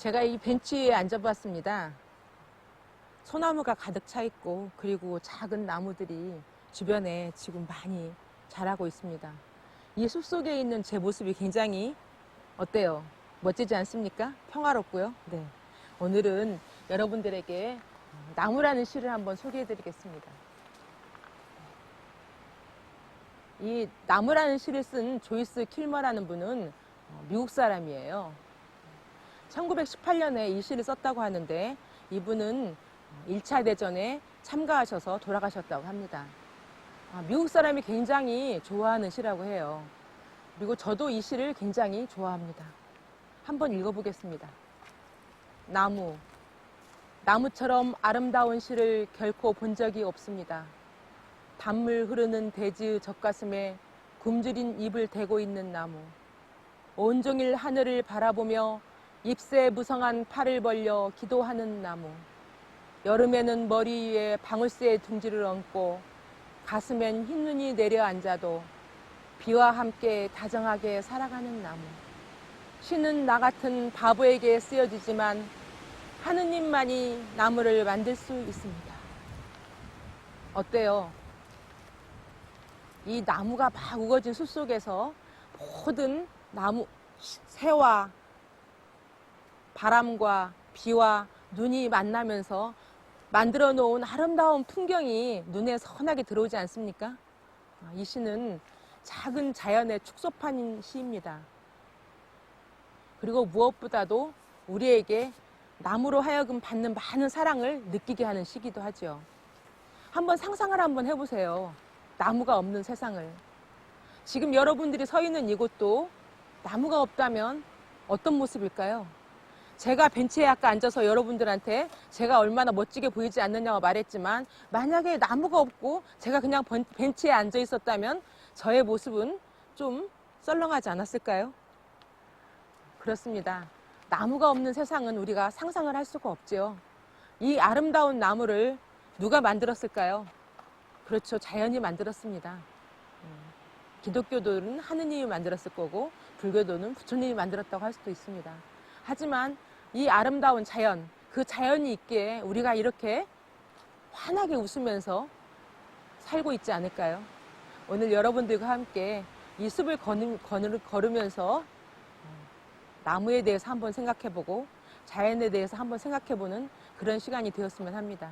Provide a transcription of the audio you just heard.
제가 이 벤치에 앉아봤습니다. 소나무가 가득 차 있고 그리고 작은 나무들이 주변에 지금 많이 자라고 있습니다. 이 숲속에 있는 제 모습이 굉장히 어때요? 멋지지 않습니까? 평화롭고요. 네. 오늘은 여러분들에게 나무라는 시를 한번 소개해 드리겠습니다. 이 나무라는 시를 쓴 조이스 킬머라는 분은 어, 미국 사람이에요. 1918년에 이 시를 썼다고 하는데 이분은 1차 대전에 참가하셔서 돌아가셨다고 합니다. 아, 미국 사람이 굉장히 좋아하는 시라고 해요. 그리고 저도 이 시를 굉장히 좋아합니다. 한번 읽어보겠습니다. 나무. 나무처럼 아름다운 시를 결코 본 적이 없습니다. 단물 흐르는 대지의 젖가슴에 굶주린 입을 대고 있는 나무. 온종일 하늘을 바라보며 잎새 무성한 팔을 벌려 기도하는 나무. 여름에는 머리 위에 방울새 둥지를 얹고 가슴엔 흰 눈이 내려앉아도 비와 함께 다정하게 살아가는 나무. 신은 나 같은 바보에게 쓰여지지만 하느님만이 나무를 만들 수 있습니다. 어때요? 이 나무가 막 우거진 숲 속에서 모든 나무, 새와 바람과 비와 눈이 만나면서 만들어 놓은 아름다운 풍경이 눈에 선하게 들어오지 않습니까? 아, 이 시는 작은 자연의 축소판인 시입니다. 그리고 무엇보다도 우리에게 나무로 하여금 받는 많은 사랑을 느끼게 하는 시기도 하죠. 한번 상상을 한번 해보세요. 나무가 없는 세상을. 지금 여러분들이 서 있는 이곳도 나무가 없다면 어떤 모습일까요? 제가 벤치에 아까 앉아서 여러분들한테 제가 얼마나 멋지게 보이지 않느냐고 말했지만 만약에 나무가 없고 제가 그냥 번- 벤치에 앉아 있었다면 저의 모습은 좀 썰렁하지 않았을까요? 그렇습니다. 나무가 없는 세상은 우리가 상상을 할 수가 없지요. 이 아름다운 나무를 누가 만들었을까요? 그렇죠. 자연이 만들었습니다. 음, 기독교도는 하느님이 만들었을 거고 불교도는 부처님이 만들었다고 할 수도 있습니다. 하지만 이 아름다운 자연, 그 자연이 있기에 우리가 이렇게 환하게 웃으면서 살고 있지 않을까요? 오늘 여러분들과 함께 이 숲을 걸으면서 어, 나무에 대해서 한번 생각해보고 자연에 대해서 한번 생각해보는 그런 시간이 되었으면 합니다.